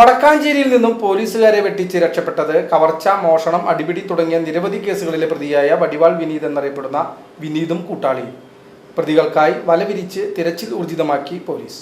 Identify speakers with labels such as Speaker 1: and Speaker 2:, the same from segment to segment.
Speaker 1: വടക്കാഞ്ചേരിയിൽ നിന്നും പോലീസുകാരെ വെട്ടിച്ച് രക്ഷപ്പെട്ടത് കവർച്ച മോഷണം അടിപിടി തുടങ്ങിയ നിരവധി കേസുകളിലെ പ്രതിയായ വടിവാൾ വിനീത് എന്നറിയപ്പെടുന്ന വിനീതും കൂട്ടാളിയും. പ്രതികൾക്കായി വലവിരിച്ച് തിരച്ചിൽ ഊർജിതമാക്കി പോലീസ്.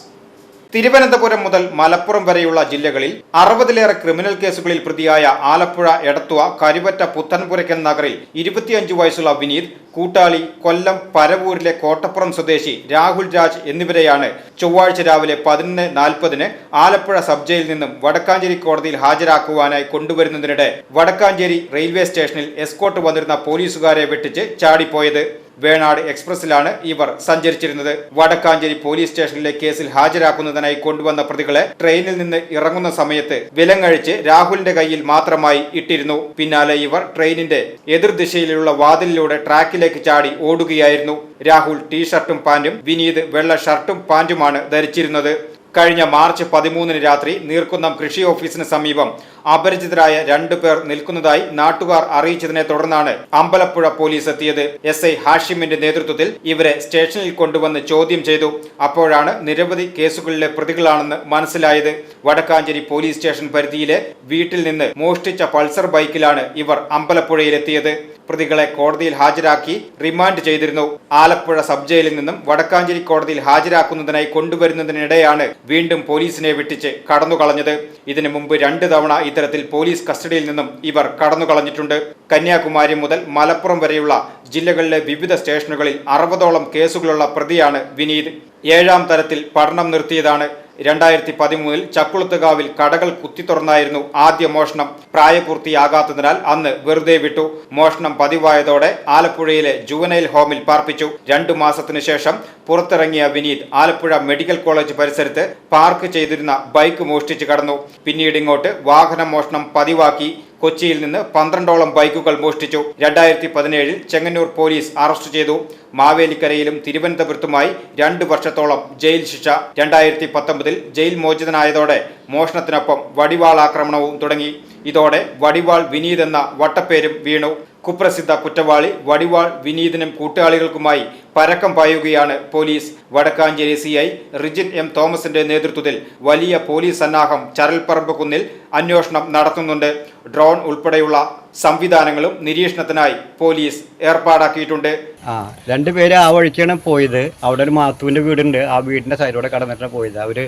Speaker 2: തിരുവനന്തപുരം മുതൽ മലപ്പുറം വരെയുള്ള ജില്ലകളിൽ അറുപതിലേറെ ക്രിമിനൽ കേസുകളിൽ പ്രതിയായ ആലപ്പുഴ എടത്തുവ കരുവറ്റ പുത്തൻപുരയ്ക്കൽ നഗറിൽ ഇരുപത്തിയഞ്ച് വയസ്സുള്ള വിനീത് കൂട്ടാളി കൊല്ലം പരവൂരിലെ കോട്ടപ്പുറം സ്വദേശി രാഹുൽ രാജ് എന്നിവരെയാണ് ചൊവ്വാഴ്ച രാവിലെ പതിനൊന്ന് നാൽപ്പതിന് ആലപ്പുഴ സബ് ജയിലിൽ നിന്നും വടക്കാഞ്ചേരി കോടതിയിൽ ഹാജരാക്കുവാനായി കൊണ്ടുവരുന്നതിനിടെ വടക്കാഞ്ചേരി റെയിൽവേ സ്റ്റേഷനിൽ എസ്കോട്ട് വന്നിരുന്ന പോലീസുകാരെ വെട്ടിച്ച് ചാടിപ്പോയത്. വേണാട് എക്സ്പ്രസിലാണ് ഇവർ സഞ്ചരിച്ചിരുന്നത്. വടക്കാഞ്ചേരി പോലീസ് സ്റ്റേഷനിലെ കേസിൽ ഹാജരാക്കുന്നതിനായി കൊണ്ടുവന്ന പ്രതികളെ ട്രെയിനിൽ നിന്ന് ഇറങ്ങുന്ന സമയത്ത് വിലങ്ങഴിച്ച് രാഹുലിന്റെ കയ്യിൽ മാത്രമായി ഇട്ടിരുന്നു. പിന്നാലെ ഇവർ ട്രെയിനിന്റെ എതിർദിശയിലുള്ള വാതിലിലൂടെ ട്രാക്കിലേക്ക് ചാടി ഓടുകയായിരുന്നു. രാഹുൽ ടീഷർട്ടും പാന്റും വിനീത് വെള്ള ഷർട്ടും പാന്റുമാണ് ധരിച്ചിരുന്നത്. കഴിഞ്ഞ മാർച്ച് പതിമൂന്നിന് രാത്രി നീർക്കുന്നം കൃഷി ഓഫീസിന് സമീപം അപരിചിതരായ രണ്ടു പേർ നിൽക്കുന്നതായി നാട്ടുകാർ അറിയിച്ചതിനെ തുടർന്നാണ് അമ്പലപ്പുഴ പോലീസ് എത്തിയത്. എസ് ഐ ഹാഷിമിന്റെ നേതൃത്വത്തിൽ ഇവരെ സ്റ്റേഷനിൽ കൊണ്ടുവന്ന് ചോദ്യം ചെയ്തു. അപ്പോഴാണ് നിരവധി കേസുകളിലെ പ്രതികളാണെന്ന് മനസ്സിലായത്. വടക്കാഞ്ചേരി പോലീസ് സ്റ്റേഷൻ പരിധിയിലെ വീട്ടിൽ നിന്ന് മോഷ്ടിച്ച പൾസർ ബൈക്കിലാണ് ഇവർ അമ്പലപ്പുഴയിലെത്തിയത്. പ്രതികളെ കോടതിയിൽ ഹാജരാക്കി റിമാൻഡ് ചെയ്തിരുന്നു. ആലപ്പുഴ സബ് ജയിലിൽ നിന്നും വടക്കാഞ്ചേരി കോടതിയിൽ ഹാജരാക്കുന്നതിനായി കൊണ്ടുവരുന്നതിനിടെയാണ് വീണ്ടും പോലീസിനെ വെട്ടിച്ച് കടന്നുകളഞ്ഞത്. ഇതിനു മുമ്പ് രണ്ട് തവണ ഇത്തരത്തിൽ പോലീസ് കസ്റ്റഡിയിൽ നിന്നും ഇവർ കടന്നുകളഞ്ഞിട്ടുണ്ട്. കന്യാകുമാരി മുതൽ മലപ്പുറം വരെയുള്ള ജില്ലകളിലെ വിവിധ സ്റ്റേഷനുകളിൽ അറുപതോളം കേസുകളുള്ള പ്രതിയാണ് വിനീത്. ഏഴാം തരത്തിൽ പഠനം നിർത്തിയതാണ്. രണ്ടായിരത്തി പതിമൂന്നിൽ ചക്കുളത്തുകാവിൽ കടകൾ കുത്തിത്തുറന്നായിരുന്നു ആദ്യ മോഷണം. പ്രായപൂർത്തിയാകാത്തതിനാൽ അന്ന് വെറുതെ വിട്ടു. മോഷണം പതിവായതോടെ ആലപ്പുഴയിലെ ജുവനൈൽ ഹോമിൽ പാർപ്പിച്ചു. രണ്ടു മാസത്തിനു ശേഷം പുറത്തിറങ്ങിയ വിനീത് ആലപ്പുഴ മെഡിക്കൽ കോളേജ് പരിസരത്ത് പാർക്ക് ചെയ്തിരുന്ന ബൈക്ക് മോഷ്ടിച്ചു കടന്നു. പിന്നീട് ഇങ്ങോട്ട് വാഹന മോഷണം പതിവാക്കി. കൊച്ചിയിൽ നിന്ന് പന്ത്രണ്ടോളം ബൈക്കുകൾ മോഷ്ടിച്ചു. രണ്ടായിരത്തി പതിനേഴിൽ ചെങ്ങന്നൂർ പോലീസ് അറസ്റ്റ് ചെയ്തു. മാവേലിക്കരയിലും തിരുവനന്തപുരത്തുമായി രണ്ടു വർഷത്തോളം ജയിൽ ശിക്ഷ. രണ്ടായിരത്തി പത്തൊമ്പതിൽ ജയിൽ മോചിതനായതോടെ മോഷണത്തിനൊപ്പം വടിവാൾ ആക്രമണവും തുടങ്ങി. ഇതോടെ വടിവാൾ വിനീത് എന്ന വട്ടപ്പേരും വീണു. കുപ്രസിദ്ധ കുറ്റവാളി വടിവാൾ വിനീതനും കൂട്ടാളികൾക്കുമായി പരക്കം പായുകയാണ് police. Vadakkancherry C I Rijin M തോമസിന്റെ നേതൃത്വത്തിൽ വലിയ പോലീസ് സന്നാഹം ചരൽപ്പറമ്പ് കുന്നിൽ അന്വേഷണം നടത്തുന്നുണ്ട്. ഡ്രോൺ ഉൾപ്പെടെയുള്ള സംവിധാനങ്ങളും നിരീക്ഷണത്തിനായി പോലീസ് ഏർപ്പാടാക്കിയിട്ടുണ്ട്.
Speaker 3: ആ രണ്ട് പേര് ആ വഴിക്കാണ് പോയത്. അവിടെ ഒരു മാത്തുവിന്റെ വീടുണ്ട്. ആ വീടിന്റെ സൈഡിലൂടെ കടന്നിട്ടാണ് പോയത്. അവർ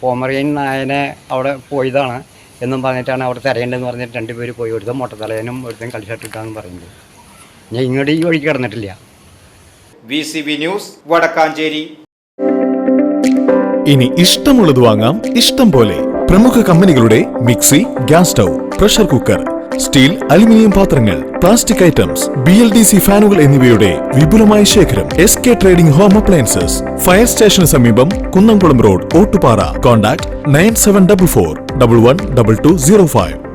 Speaker 3: പോമറിയൻ നായനെ അവിടെ പോയതാണ്. എന്നും പറഞ്ഞിട്ടാണ് അവിടെ തിരയേണ്ടതെന്ന് പറഞ്ഞിട്ട് രണ്ട് പേര് പോയി. ഒരുത്തം മൊട്ടത്തലയനും ഒരുത്തം കളിച്ചിട്ടിട്ടാന്ന് പറയുന്നത്. ഞാൻ ഇങ്ങോട്ട് ഈ വഴിക്ക് കിടന്നിട്ടില്ല.
Speaker 2: V C B news Vadakkancherry.
Speaker 4: ഇനി ഇഷ്ടമുള്ളത് വാങ്ങാം. ഇഷ്ടം പോലെ പ്രമുഖ കമ്പനികളുടെ mixie gas stove pressure cooker steel aluminium പാത്രങ്ങൾ plastic items B L D C ഫാനുകൾ എന്നിവയുടെ വിപുലമായ ശേഖരം S K trading home appliances fire സ്റ്റേഷന് സമീപം Kunnamkulam road Ottupara. Contact nine seven double four double one double two zero five.